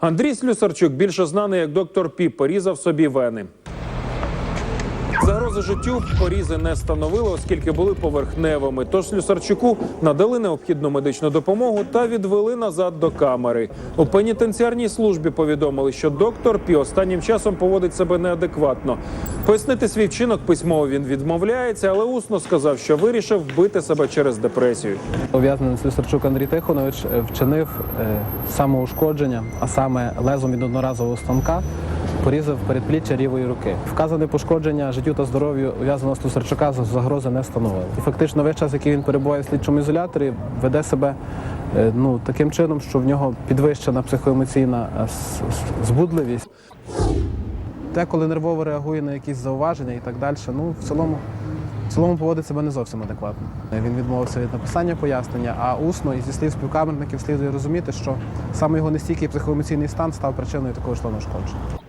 Андрій Слюсарчук, більше знаний як доктор Піп, порізав собі вени. Загрози життю порізи не становили, оскільки були поверхневими. Тож Слюсарчуку надали необхідну медичну допомогу та відвели назад до камери. У пенітенціарній службі повідомили, що доктор Пі останнім часом поводить себе неадекватно. Пояснити свій вчинок письмово він відмовляється, але усно сказав, що вирішив вбити себе через депресію. Ув'язнений Слюсарчук Андрій Тихонович е, вчинив е, самоушкодження, а саме лезом від одноразового станка порізав передпліччя лівої руки. Вказане пошкодження життю та здоров'ю ув'язаного Слюсарчука за- загрози не становило. І фактично весь час, який він перебуває в слідчому ізоляторі, веде себе е, ну, таким чином, що в нього підвищена психоемоційна е, збудливість. Деколи нервово реагує на якісь зауваження і так далі. Ну, в цілому, в цілому поводить себе не зовсім адекватно. Він відмовився від написання пояснення, а усно і зі слів співкамерників слідує розуміти, що саме його нестійкий психоемоційний стан став причиною такого члену ушкодження.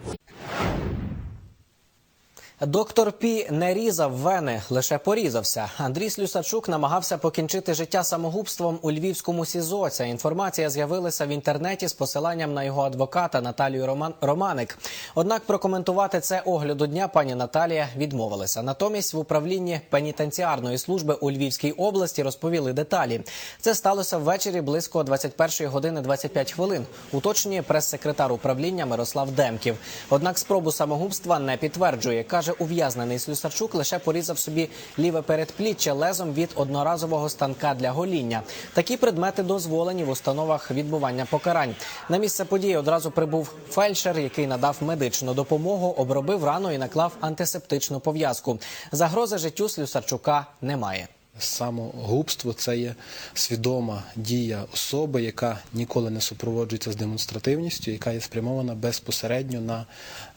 Доктор Пі не різав вени, лише порізався. Андрій Слюсарчук намагався покінчити життя самогубством у львівському СІЗО. Ця інформація з'явилася в інтернеті з посиланням на його адвоката Наталію Роман Романик. Однак прокоментувати це огляду дня пані Наталія відмовилася. Натомість в управлінні пенітенціарної служби у Львівській області розповіли деталі. Це сталося ввечері близько 21 години 25 хвилин. Уточнює прес-секретар управління Мирослав Демків. Однак спробу самогубства не підтверджує. каже ув'язнений Слюсарчук лише порізав собі ліве передпліччя лезом від одноразового станка для гоління. Такі предмети дозволені в установах відбування покарань. На місце події одразу прибув фельдшер, який надав медичну допомогу, обробив рану і наклав антисептичну пов'язку. Загрози життю Слюсарчука немає. Самогубство це є свідома дія особи, яка ніколи не супроводжується з демонстративністю, яка є спрямована безпосередньо на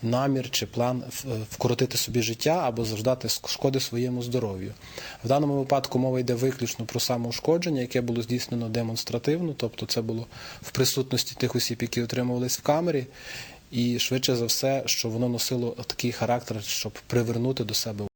намір чи план вкоротити собі життя або завдати шкоди своєму здоров'ю. В даному випадку мова йде виключно про самоушкодження, яке було здійснено демонстративно, тобто це було в присутності тих осіб, які отримувались в камері. І швидше за все, що воно носило такий характер, щоб привернути до себе